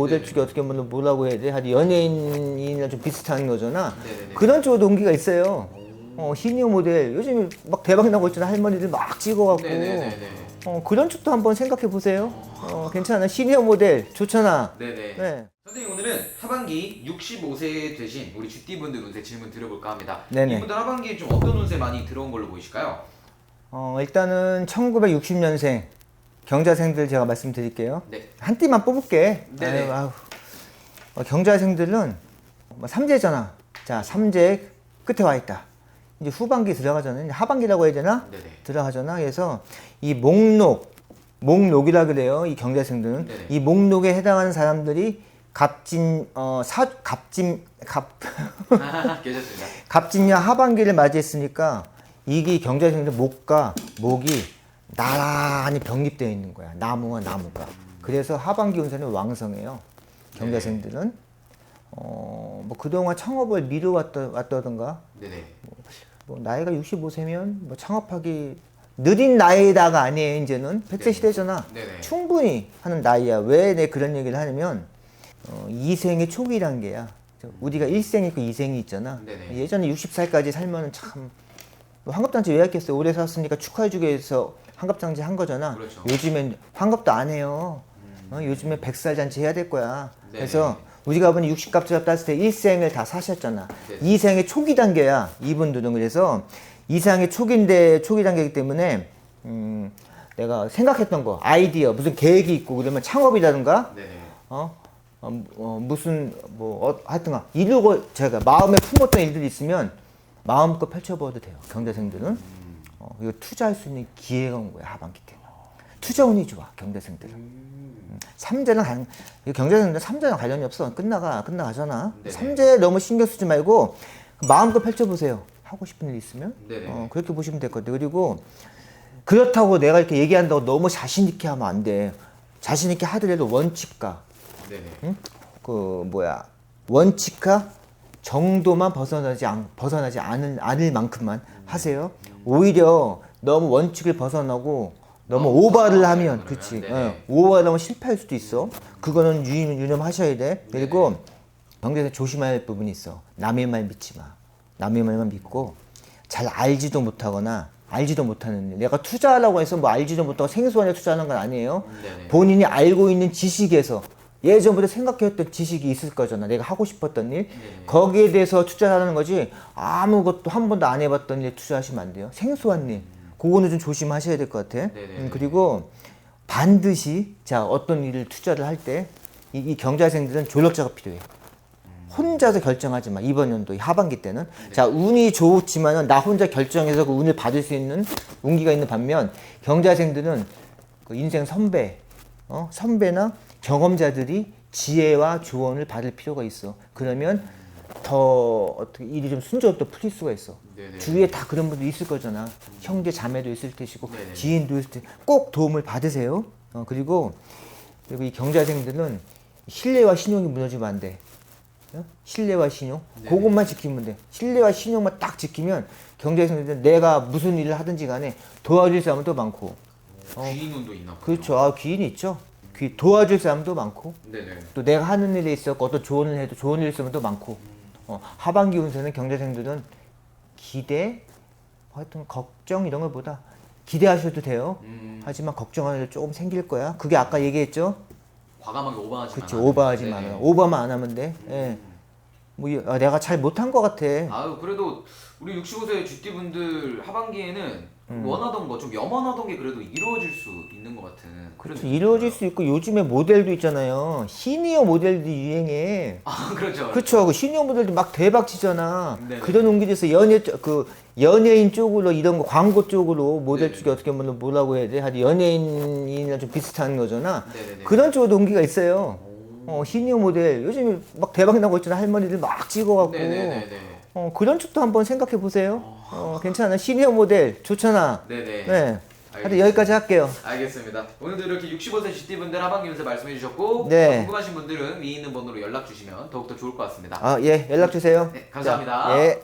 모델 네네. 쪽이 어떻게 보면 뭐라고 해야 돼? 한 연예인이나 좀 비슷한 거잖아. 네네네. 그런 쪽으로 동기가 있어요. 어, 시니어 모델 요즘 막 대박 나고 있잖아. 할머니들 막 찍어갖고. 네네네네. 어, 그런 쪽도 한번 생각해 보세요. 어, 괜찮아. 시니어 모델 좋잖아. 네네. 네. 선생님 오늘은 하반기 65세 되신 우리 쥐띠분들 운세 질문 드려볼까 합니다. 네네. 이분들 하반기에 좀 어떤 운세 많이 들어온 걸로 보이실까요? 어, 일단은 1960년생 경자생들 제가 말씀드릴게요. 네. 한 띠만 뽑을게. 네네. 아유, 아유. 어, 경자생들은 뭐 삼재잖아. 자, 삼재 끝에 와 있다. 이제 후반기 들어가잖아. 이제 하반기라고 해야 되나? 네네. 들어가잖아. 그래서 이 목록, 목록이라 그래요. 이 경자생들은 네네. 이 목록에 해당하는 사람들이 갑진 어사 갑진 갑. 갑진년 하반기를 맞이했으니까 이게 경자생들 목과 목이 나란히 병립되어 있는 거야. 나무와 나무가. 그래서 하반기 운세는 왕성해요. 경자생들은 어 뭐 그동안 창업을 미뤄왔다 왔다던가 네네. 뭐 나이가 65세면 뭐 창업하기 느린 나이다가 아니에요. 이제는 100세 네. 시대잖아. 네네. 충분히 하는 나이야. 왜 내 그런 얘기를 하냐면 어, 이생의 초기 단계야. 저 우리가 일생 있고 이생이 있잖아. 네네. 예전에 60살까지 살면은 참뭐 환갑잔치 왜 했겠어요? 오래 살았으니까 축하해주기 위해서 환갑잔치 한 거잖아. 그렇죠. 요즘엔 환갑도 안 해요. 어, 요즘에 100살 잔치 해야 될 거야. 네네. 그래서 우리가 아버님 60갑자 땄을 때 일생을 다 사셨잖아. 네네. 이생의 초기 단계야. 이분들은 그래서 이상의 초기인데 초기 단계이기 때문에 음, 내가 생각했던 거 아이디어 무슨 계획이 있고 그러면 창업이라든가 네네. 어, 어, 어, 무슨 뭐 어, 하여튼가 이루고 제가 마음에 품었던 일들이 있으면 마음껏 펼쳐봐도 돼요. 경대생들은. 어, 이거 투자할 수 있는 기회가 온 거야 하반기 때는. 투자 운이 좋아 경대생들은. 음, 삼재는 관 경제생들은 삼재랑 관련이 없어. 끝나가 끝나가잖아. 네네. 삼재 너무 신경 쓰지 말고 마음껏 펼쳐보세요. 하고 싶은 일 있으면? 네네. 어, 그렇게 보시면 될 것 같아요. 그리고 그렇다고 내가 이렇게 얘기한다고 너무 자신 있게 하면 안 돼. 자신 있게 하더라도 원칙과 네네. 응? 그 뭐야? 원칙과 정도만 벗어나지 않, 벗어나지 않을, 않을 만큼만 하세요. 오히려 너무 원칙을 벗어나고 너무 너무 오버를 벗어나요, 하면. 네네. 어, 오버를 하면 실패할 수도 있어. 그거는 유념, 유념하셔야 돼. 그리고 경제에서 조심해야 할 부분이 있어. 남의 말 믿지 마. 남의 말만 믿고 잘 알지도 못하거나 알지도 못하는 일. 내가 투자하려고 해서 뭐 알지도 못하고 생소한 일 투자하는 건 아니에요. 네네. 본인이 알고 있는 지식에서 예전부터 생각해왔던 지식이 있을 거잖아. 내가 하고 싶었던 일. 거기에 대해서 투자하는 거지 아무것도 한 번도 안 해봤던 일 투자하시면 안 돼요. 생소한 일. 그거는 좀 조심하셔야 될 것 같아. 네네. 음, 그리고 반드시 자 어떤 일을 투자를 할 때 이, 이 경자생들은 조력자가 필요해. 혼자서 결정하지 마. 이번 연도 하반기 때는 자 운이 좋지만은 나 혼자 결정해서 그 운을 받을 수 있는 운기가 있는 반면 경자생들은 그 인생 선배, 어 선배나 경험자들이 지혜와 조언을 받을 필요가 있어. 그러면 더 어떻게 일이 좀 순조롭게 풀릴 수가 있어. 네네. 주위에 다 그런 분들 있을 거잖아. 형제 자매도 있을 테시고 네네. 지인도 있을 테. 꼭 도움을 받으세요. 어, 그리고 그리고 이 경자생들은 신뢰와 신용이 무너지면 안 돼. 어? 신뢰와 신용 그것만 지키면 돼 신뢰와 신용만 딱 지키면 경제생들은 내가 무슨 일을 하든지 간에 도와줄 사람도 많고 귀인 운도 있나 보죠. 그렇죠. 아, 귀인이 있죠. 귀 도와줄 사람도 많고 네네. 또 내가 하는 일에 있었고 어떤 조언을 해도 좋은 일 있으면 또 많고 어, 하반기 운세는 경제생들은 기대 하여튼 걱정 이런 것보다 기대하셔도 돼요. 음, 하지만 걱정하는 일 조금 생길 거야. 그게 아까 얘기했죠? 과감하게 오버하지 그렇지 오버하지 마요. 오버만 안 하면 돼. 예. 뭐 이- 아, 내가 잘 못한 것 같아 아유 그래도 우리 65세 쥐띠분들 하반기에는 음. 원하던 거 좀 염원하던 게 그래도 이루어질 수 있는 것 같은 그렇지, 이루어질 수 있고 요즘에 모델도 있잖아요 시니어 모델도 유행해 아 그렇죠. 그쵸 그 시니어 모델도 막 대박 치잖아 네네. 그런 옮기돼서 연예 쪽- 그 연예인 쪽으로 이런 거 광고 쪽으로 모델 네네. 쪽이 어떻게 보면 뭐라고 해야 돼? 한 연예인이나 좀 비슷한 거잖아. 네네네. 그런 쪽으로 동기가 있어요. 어, 시니어 모델 요즘에 막 대박 나고 있잖아. 할머니들 막 찍어갖고. 네네네네. 어, 그런 쪽도 한번 생각해 보세요. 어, 괜찮아. 시니어 모델 좋잖아. 네네. 네. 하여튼 알겠습니다. 여기까지 할게요. 알겠습니다. 오늘도 이렇게 65세 쥐띠분들 하반기 운세 말씀해 주셨고 네. 더 궁금하신 분들은 위에 있는 번호로 연락 주시면 더욱더 좋을 것 같습니다. 아, 예. 연락 주세요. 네, 감사합니다. 자, 예.